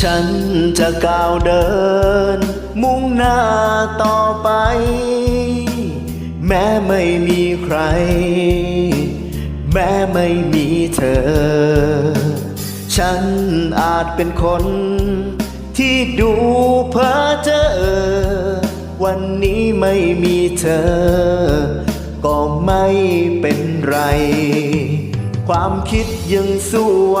ฉันจะก้าวเดิน มุ่งหน้าต่อไป แม้ไม่มีใคร แม้ไม่มีเธอ ฉันอาจเป็นคน ที่ดูเพ้อเจอ วันนี้ไม่มีเธอ ก็ไม่เป็นไร ความคิดยังสู้ไหว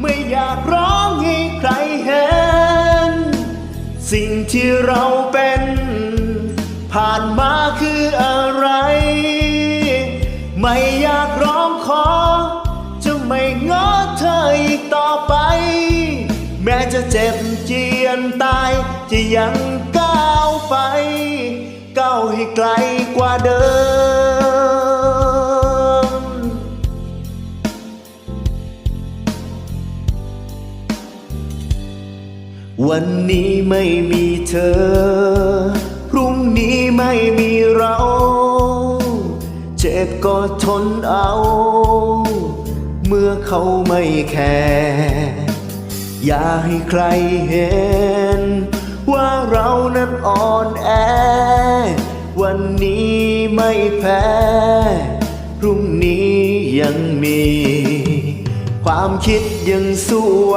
ไม่อยากร้องให้ใครเห็น สิ่งที่เราเป็น ผ่านมาคืออะไร ไม่อยากร้องขอ จะไม่ง้อเธออีกต่อไป แม้จะเจ็บเจียนตาย จะยังก้าวไป ก้าวให้ไกลกว่าเดิม วันนี้ไม่มีเธอ พรุ่งนี้ไม่มีเรา เจ็บก็ทนเอา เมื่อเขาไม่แคร์อย่าให้ใครเห็น ว่าเรานั้นอ่อนแอ วันนี้ไม่แพ้ พรุ่งนี้ยังมี ความคิดยังสู้ไหว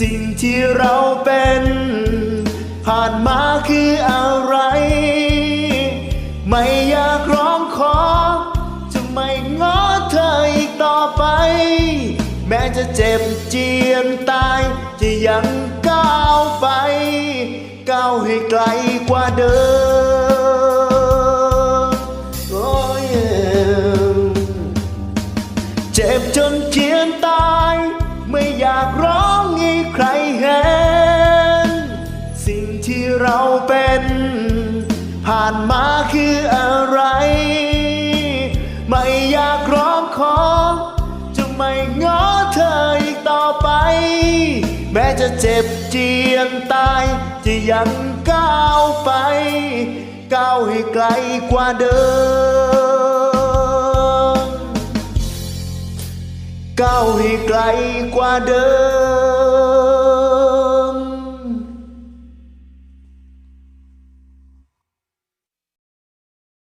สิ่งที่เราเป็น ผ่านมาคืออะไร ไม่อยากร้องขอ จะไม่ง้อเธออีกต่อไป แม้จะเจ็บเจียนตาย จะยังก้าวไป ก้าวให้ไกล ม้จะเจ็บเจียนตาย จะยังก้าวไป ก้าวให้ไกลกว่าเดิม ก้าวให้ไกลกว่าเดิม